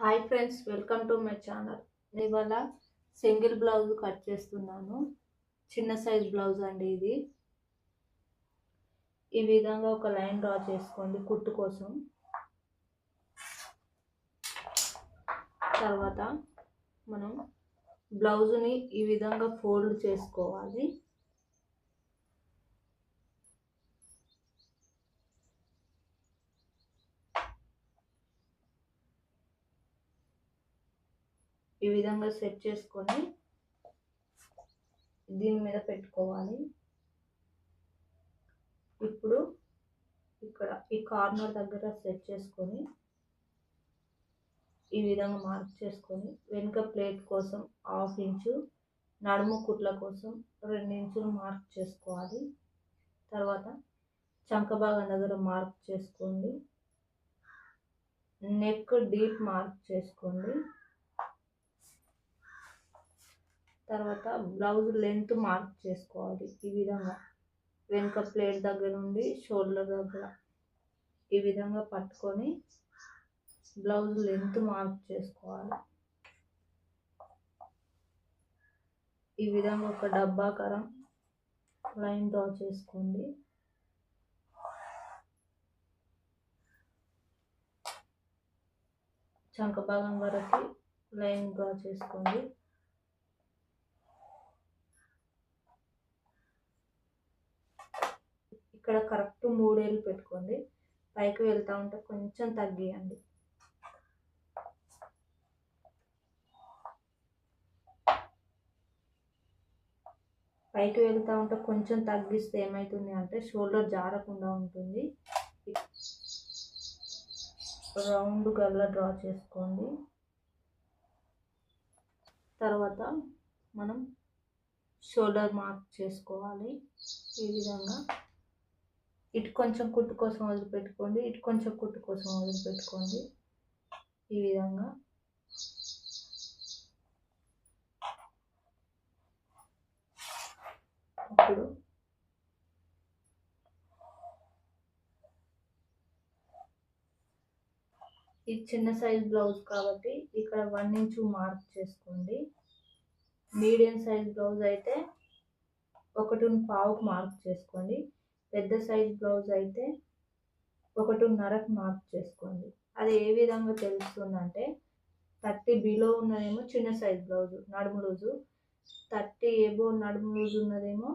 Hi friends welcome to my channel ఇవాళ single blouse cut చేస్తున్నాను. చిన్న సైజ్ బ్లౌజ్ అండి ఇది. ఈ విధంగా ఒక లైన్ డ్రా చేసుకోండి కుట్టు కోసం. తర్వాత మనం బ్లౌజ్ని ఈ విధంగా ఫోల్డ్ చేసుకోవాలి. ఈ విధంగా సెట్ చేసుకొని దీని మీద పెట్టుకోవాలి. ఇప్పుడు ఇక్కడ ఈ కార్నర్ దగ్గర సెట్ చేసుకొని ఈ విధంగా మార్క్ చేసుకొని వెనుక ప్లేట్ కోసం హాఫ్ ఇంచు నడుము కుట్ల కోసం రెండు ఇంచులు మార్క్ చేసుకోవాలి. తర్వాత చంక భాగం దగ్గర మార్క్ చేసుకోండి. నెక్ డీప్ మార్క్ చేసుకోండి. తర్వాత బ్లౌజ్ లెంత్ మార్క్ చేసుకోవాలి. ఈ విధంగా వెనుక ప్లేట్ దగ్గర నుండి షోల్డర్ దగ్గర ఈ విధంగా పట్టుకొని బ్లౌజ్ లెంత్ మార్క్ చేసుకోవాలి. ఈ విధంగా ఒక డబ్బాకరం లైన్ డ్రా చేసుకోండి. చంక భాగం వరకు లైన్ డ్రా చేసుకోండి. ఇక్కడ కరెక్ట్ మూడేళ్ళు పెట్టుకోండి. పైకి వెళ్తూ ఉంటే కొంచెం తగ్గియండి. పైకి వెళ్తూ ఉంటే కొంచెం తగ్గిస్తే ఏమవుతుంది అంటే షోల్డర్ జారకుండా ఉంటుంది. రౌండ్ గల్ల డ్రా చేసుకోండి. తర్వాత మనం షోల్డర్ మార్క్ చేసుకోవాలి. ఈ విధంగా ఇటు కొంచెం కుట్టు కోసం వదిలిపెట్టుకోండి ఇటు కొంచెం కుట్టు కోసం వదిలిపెట్టుకోండి. ఈ విధంగా. ఇప్పుడు ఇది చిన్న సైజ్ బ్లౌజ్ కాబట్టి ఇక్కడ వన్ ఇంచు మార్క్ చేసుకోండి. మీడియం సైజ్ బ్లౌజ్ అయితే ఒకటిని పావుకు మార్క్ చేసుకోండి. పెద్ద సైజ్ బ్లౌజ్ అయితే ఒకటిన్నరకు మార్క్ చేసుకోండి. అది ఏ విధంగా తెలుస్తుందంటే థర్టీ బిలో ఉన్నదేమో చిన్న సైజ్ బ్లౌజ్ నడుము లూజు. థర్టీ ఏబో నడుము లూజ్ ఉన్నదేమో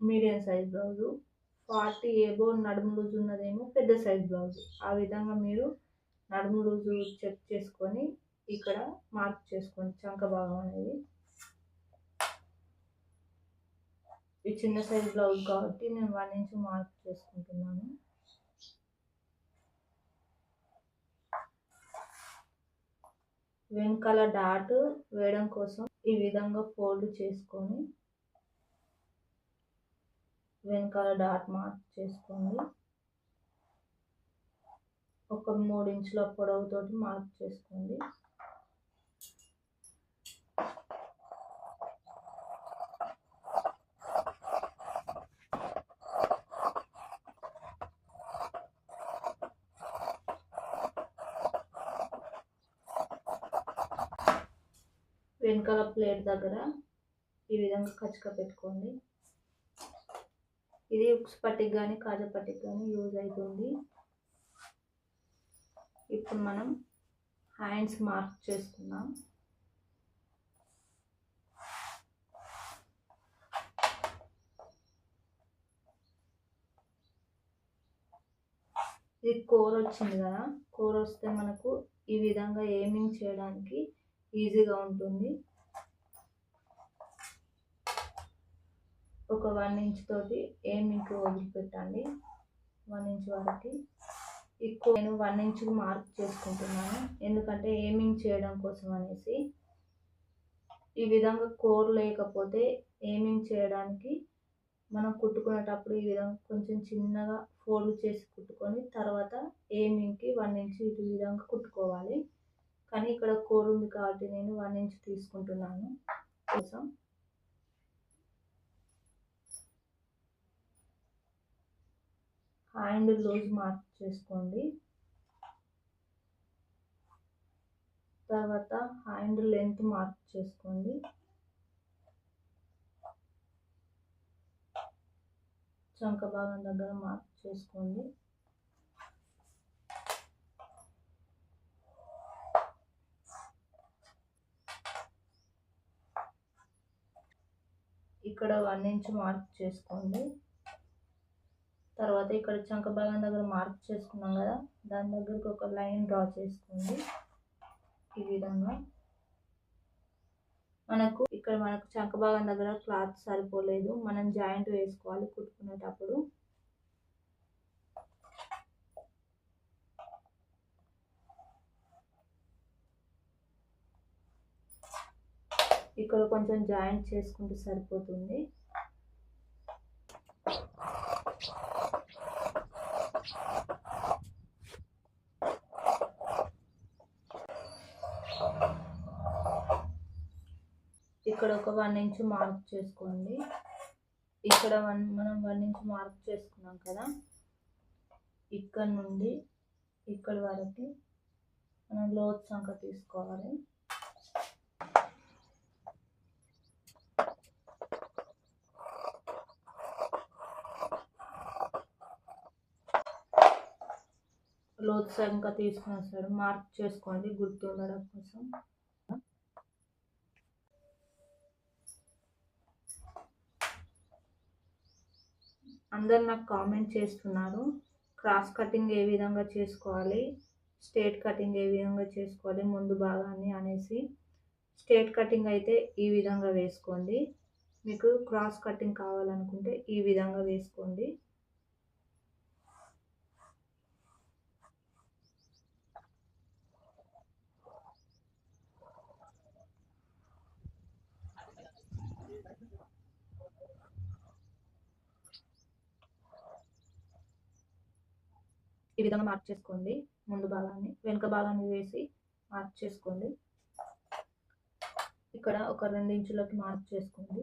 medium size blouse. Forty above నడుము లూజ్ ఉన్నదేమో పెద్ద సైజ్ బ్లౌజ్. ఆ విధంగా మీరు నడుము లూజు చెక్ చేసుకొని ఇక్కడ మార్క్ చేసుకోండి చంక భాగం అనేది. ఈ చిన్న సైజ్ బ్లౌజ్ కాబట్టి నేను వన్ ఇంచ్ మార్క్ చేసుకుంటున్నాను. వెనకాల డాట్ వేయడం కోసం ఈ విధంగా ఫోల్డ్ చేసుకొని వెనకాల డాట్ మార్క్ చేసుకోండి. ఒక మూడు ఇంచుల పొడవుతోటి మార్క్ చేసుకోండి. వెనకాల ప్లేట్ దగ్గర ఈ విధంగా కచ్చక పెట్టుకోండి. ఇది ఉక్స్ పట్టికి కానీ కాజా పట్టికి కానీ యూజ్ అవుతుంది ఇప్పుడు మనం హ్యాండ్స్ మార్క్ చేసుకున్నాం ఇది కూర వచ్చింది కదా కూర వస్తే మనకు ఈ విధంగా ఏమింగ్ చేయడానికి ఈజీగా ఉంటుంది. ఒక వన్ ఇంచ్ తోటి ఎయిమింగ్ వదిలిపెట్టండి. వన్ ఇంచ్ వరకు. ఎక్కువ నేను వన్ ఇంచ్ మార్క్ చేసుకుంటున్నాను. ఎందుకంటే ఏమింగ్ చేయడం కోసం అనేసి. ఈ విధంగా కోర్ లేకపోతే ఏమింగ్ చేయడానికి మనం కుట్టుకునేటప్పుడు ఈ విధంగా కొంచెం చిన్నగా ఫోల్డ్ చేసి కుట్టుకొని తర్వాత ఏమింగ్కి వన్ ఇంచ్ ఈ విధంగా కుట్టుకోవాలి. కానీ ఇక్కడ కోర్ ఉంది కాబట్టి నేను వన్ ఇంచ్ తీసుకుంటున్నాను. కోసం హ్యాండ్ లూజ్ మార్క్ చేసుకోండి. తర్వాత హ్యాండ్ లెంత్ మార్క్ చేసుకోండి. చంక భాగం దగ్గర మార్క్ చేసుకోండి. ఇక్కడ వన్ ఇంచ్ మార్క్ చేసుకోండి. తర్వాత ఇక్కడ చంక భాగం దగ్గర మార్క్ చేసుకున్నాం కదా దాని దగ్గరకు ఒక లైన్ డ్రా చేసుకోండి. ఈ విధంగా. మనకు ఇక్కడ మనకు చంక భాగం దగ్గర క్లాత్ సరిపోలేదు. మనం జాయింట్ వేసుకోవాలి కుట్టుకునేటప్పుడు. ఇక్కడ కొంచెం జాయింట్ చేసుకుంటే సరిపోతుంది. ఇక్కడ ఒక వన్ ఇంచ్ మార్క్ చేసుకోండి. ఇక్కడ వన్ మనం వన్ ఇంచ్ మార్క్ చేసుకున్నాం కదా. ఇక్కడ నుండి ఇక్కడ వరకు మనం లోతు సంఖ తీసుకోవాలి. ఒకసారి ఇంకా తీసుకున్న సరే మార్క్ చేసుకోండి గుర్తు ఉండడం కోసం. అందరు నాకు కామెంట్ చేస్తున్నారు. క్రాస్ కటింగ్ ఏ విధంగా చేసుకోవాలి? స్ట్రేట్ కటింగ్ ఏ విధంగా చేసుకోవాలి? ముందు భాగాన్ని అనేసి. స్ట్రేట్ కటింగ్ అయితే ఈ విధంగా వేసుకోండి. మీకు క్రాస్ కటింగ్ కావాలనుకుంటే ఈ విధంగా వేసుకోండి. ఈ విధంగా మార్క్ చేసుకోండి ముందు భాగాన్ని. వెనుక భాగాన్ని వేసి మార్క్ చేసుకోండి. ఇక్కడ ఒక రెండు ఇంచులకి మార్క్ చేసుకోండి.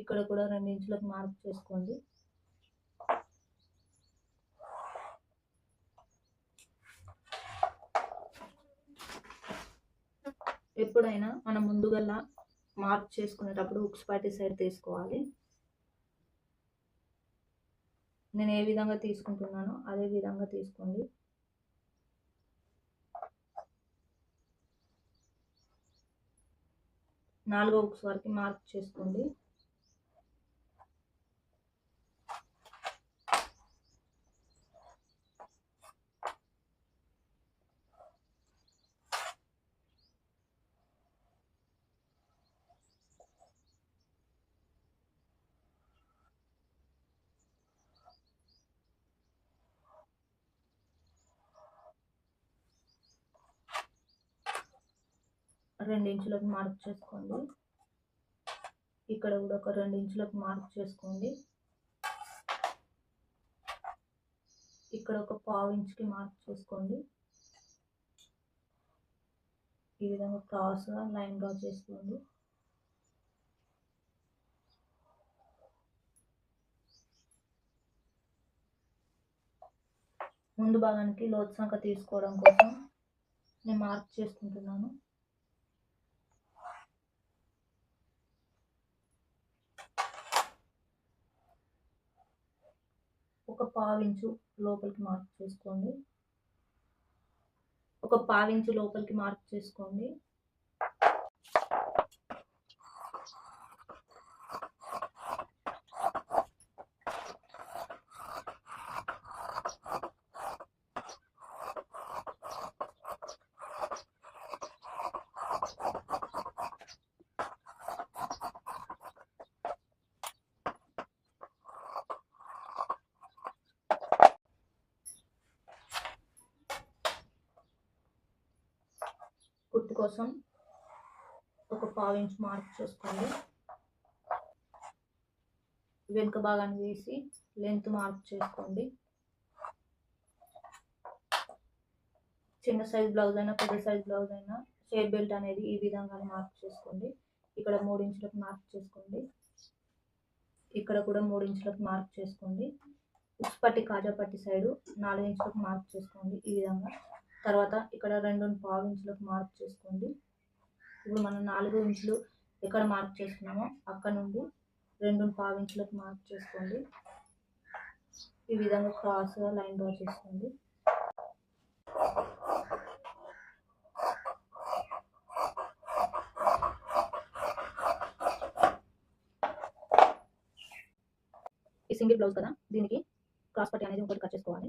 ఇక్కడ కూడా రెండు ఇంచులకి మార్క్ చేసుకోండి. ఎప్పుడైనా మనం ముందుగల్లా మార్క్ చేసుకునేటప్పుడు ఉక్స్ పాటి సైడ్ తీసుకోవాలి. నేను ఏ విధంగా తీసుకుంటున్నానో అదే విధంగా తీసుకోండి. నాలుగో బుక్స్ వరకు మార్క్ చేసుకోండి. ఇంచులకు మార్క్ చేసుకోండి. ఇక్కడ కూడా ఒక రెండు ఇంచులకు మార్క్ చేసుకోండి. ఇక్కడ ఒక పావు ఇంచుకి మార్క్ చేసుకోండి. ఈ విధంగా క్రాస్గా లైన్ డ్రా చేసుకోండి. ముందు భాగానికి లోతు సంఖ్య తీసుకోవడం కోసం నేను మార్క్ చేసుకుంటున్నాను. ఒక పావించు లోపలికి మార్క్ చేసుకోండి. ఒక పావించు లోపలికి మార్క్ చేసుకోండి కుట్టు కోసం ఒక పావు ఇంచ్ మార్క్ చేసుకోండి. వెనుక భాగాన్ని వేసి లెంత్ మార్క్ చేసుకోండి. చిన్న సైజ్ బ్లౌజ్ అయినా పెద్ద సైజ్ బ్లౌజ్ అయినా షేర్ బెల్ట్ అనేది ఈ విధంగా మార్క్ చేసుకోండి. ఇక్కడ మూడు ఇంచులకు మార్క్ చేసుకోండి. ఇక్కడ కూడా మూడు ఇంచులకు మార్క్ చేసుకోండి. ఉక్స్పట్టి కాజాపట్టి సైడు నాలుగు ఇంచులకు మార్క్ చేసుకోండి ఈ విధంగా. తర్వాత ఇక్కడ రెండు పావు ఇంచులకు మార్క్ చేసుకోండి. ఇప్పుడు మనం నాలుగు ఇంచులు ఎక్కడ మార్క్ చేసుకున్నామో అక్కడ నుండి రెండు పావు ఇంచులకు మార్క్ చేసుకోండి. ఈ విధంగా క్రాస్గా లైన్ డ్రా చేసుకోండి. ఈ సింగిల్ బ్లౌజ్ కదా దీనికి క్రాస్ పట్టి అనేది ఇంకోటి కట్ చేసుకోవాలి.